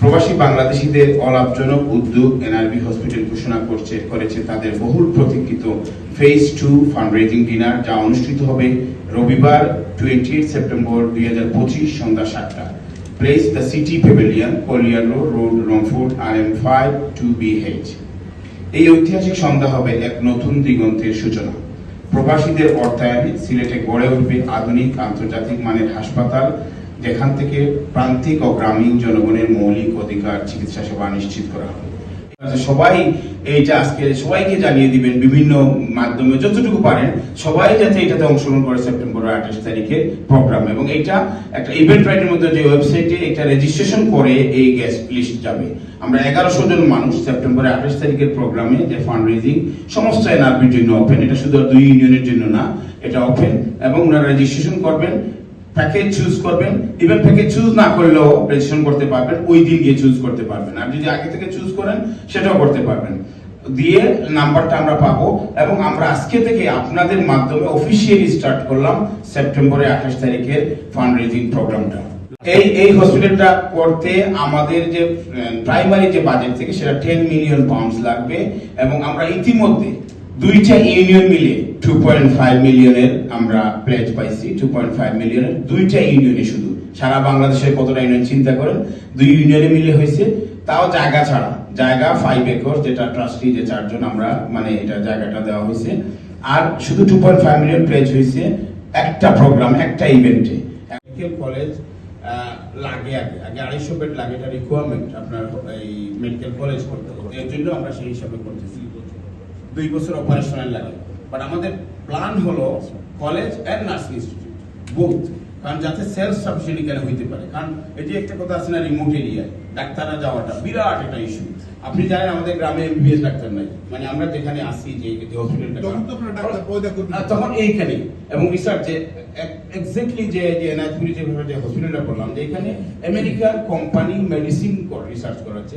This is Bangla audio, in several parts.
প্রবাসী বাংলাদেশিদের অলাভজনক উদ্যোগ এনআরবি হসপিটাল ঘোষণা করছে। করেছে তাদের বহুল প্রতীক্ষিত phase two fund raising dinner যা অনুষ্ঠিত হবে রবিবার টোয়েন্টি সেপ্টেম্বর দুই হাজার পঁচিশ সন্ধ্যা সাতটা। Place the city pavilion Collier road road Romford R M five two B H এই ঐতিহাসিক সন্ধ্যা হবে এক নতুন দিগন্তের সূচনা। প্রবাসীদের অর্থায়নে সিলেটে গড়ে উঠবে আধুনিক আন্তর্জাতিক মানের হাসপাতাল, যেখান থেকে প্রান্তিক ও গ্রামীণ জনগণের মৌলিক অধিকার চিকিৎসা সেবা নিশ্চিত করা হবে। সবাই এইটা আজকে সবাইকে জানিয়ে দিবেন বিভিন্ন মাধ্যমে, যতটুকু পারেন, সবাই যাতে এটাতে অংশগ্রহণ করে সেপ্টেম্বর আঠাশ তারিখে প্রোগ্রাম। এবং এটা একটা ইভেন্ট রাইটের মধ্যে যে ওয়েবসাইটে এটা রেজিস্ট্রেশন করে এই গেস্ট লিস্ট যাবে। আমরা এগারোশো জন মানুষ সেপ্টেম্বরে আঠাশ তারিখের প্রোগ্রামে যে ফান্ড রেজিং সমস্ত এনআরপির জন্য ওপেন এটা শুধু দুই ইউনিয়নের জন্য না, এটা ওপেন এবং ওনারা রেজিস্ট্রেশন করবেন। প্যাকেজ চুজ করবেন। ইভেন প্যাকেজ চুজ না করলেও রেজিস্ট্রেশন করতে পারবেন, ওই দিন গিয়ে চুজ করতে পারবেন। আর যদি আগে থেকে চুজ করেন, সেটাও করতে পারবেন। দিয়ে নাম্বারটা আমরা পাবো এবং আমরা আজকে থেকে আপনাদের মাধ্যমে অফিসিয়ালি স্টার্ট করলাম সেপ্টেম্বরে আঠাশ তারিখের ফান্ড রেজিং প্রোগ্রামটা এই এই হসপিটালটা করতে আমাদের যে প্রাইমারি যে বাজেট থেকে সেটা টেন মিলিয়ন পাউন্ডস লাগবে এবং আমরা ইতিমধ্যে দুইটা ইউনিয়ন মিলে টু পয়েন্ট ফাইভ মিলিয়নের আমরা প্লেজ পাইছি টু পয়েন্ট ফাইভ মিলিয়নের দুইটা ইউনিয়নে শুধু। সারা বাংলাদেশের কতটা ইউনিয়ন চিন্তা করেন? দুই ইউনিয়নে মিলে হয়েছে। তাও জায়গা ছাড়া। জায়গা ফাইভ একর যেটা ট্রাস্টি যে চারজন আমরা মানে এটা জায়গাটা দেওয়া হয়েছে। আর শুধু two point five million pledge হয়েছে একটা প্রোগ্রাম একটা ইভেন্টে মেডিকেল কলেজ লাগে আগে। আগে আড়াইশো বেড লাগে, এটা রিকোয়ারমেন্ট আপনার এই মেডিকেল কলেজ করতে এর জন্য আমরা সেই হিসাবে করতেছি। দুই বছর অপারেশনাল লাগে। বাট আমাদের প্ল্যান হলো college and nursing institute both কারণ যাতে সেলফ এখানে হইতে পারে। কারণ এটি একটা কথা আছে না রিমোট এরিয়ায় ডাক্তাররা যাওয়াটা বিরাট একটা ইস্যু আপনি জানেন আমাদের গ্রামে এমবিবিএস ডাক্তার নাই। মানে আমরা যেখানে আসি যে হসপিটালটা তখন এইখানে। এবং রিসার্চ যে এক্স্যাক্টলি যে যে এনআইপুরি যে যে হসপিটালটা করলাম যে এখানে আমেরিকার কোম্পানি মেডিসিন রিসার্চ করাচ্ছে।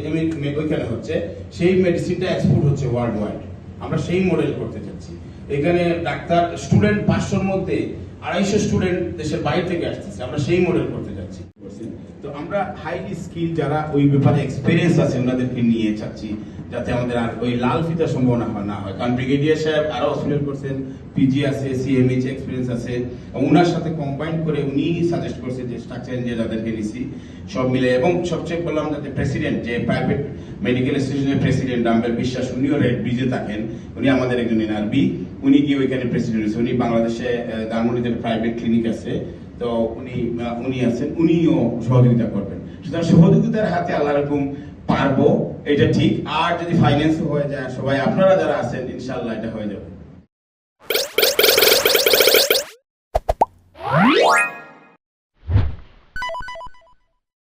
ওইখানে হচ্ছে। সেই মেডিসিনটা এক্সপোর্ট হচ্ছে ওয়ার্ল্ড ওয়াইড আমরা সেই মডেল করতে চাচ্ছি। এখানে ডাক্তার স্টুডেন্ট পাঁচশোর মধ্যে আড়াইশো স্টুডেন্ট দেশের বাইরে থেকে আসতেছে। আমরা সেই মডেল করতে যাচ্ছি তো আমরা হাইলি স্কিল যারা ওই ব্যাপারে এক্সপিরিয়েন্স আছে, ওনাদেরকে নিয়ে চাচ্ছি যাতে আমাদের আর ওই লাল ফিতার সম্ভাবনা হয়- না হয়। কারণ ব্রিগেডিয়ার সাহেব আরও হসপিটাল করছেন পিজি আছে সিএমএইচ এক্সপিরিয়েন্স আছে ওনার সাথে কম্বাইন করে উনি সাজেস্ট করছে যে স্ট্রাকচার যে যাদেরকে নিছি, সব মিলে। এবং সবচেয়ে বললাম যাতে প্রেসিডেন্ট যে প্রাইভেট মেডিকেল স্টেশনের প্রেসিডেন্ট ডাম্বেল বিশ্বাস, উনিও রেড ব্রিজে থাকেন, উনি আমাদের একজন এনআরবি উনি গিয়ে ওইখানে প্রেসিডেন্ট উনি বাংলাদেশে ধানমন্ডিতে প্রাইভেট ক্লিনিক আছে। তো উনি উনি আছেন, উনিও সহযোগিতা করবেন। সুতরাং সহযোগিতার হাতে আল্লাহ রকম পারব, এটা ঠিক। আর যদি ফাইন্যান্স হয়ে যায়, সবাই, আপনারা যারা আছেন ইনশাল্লাহ এটা হয়ে যাবে।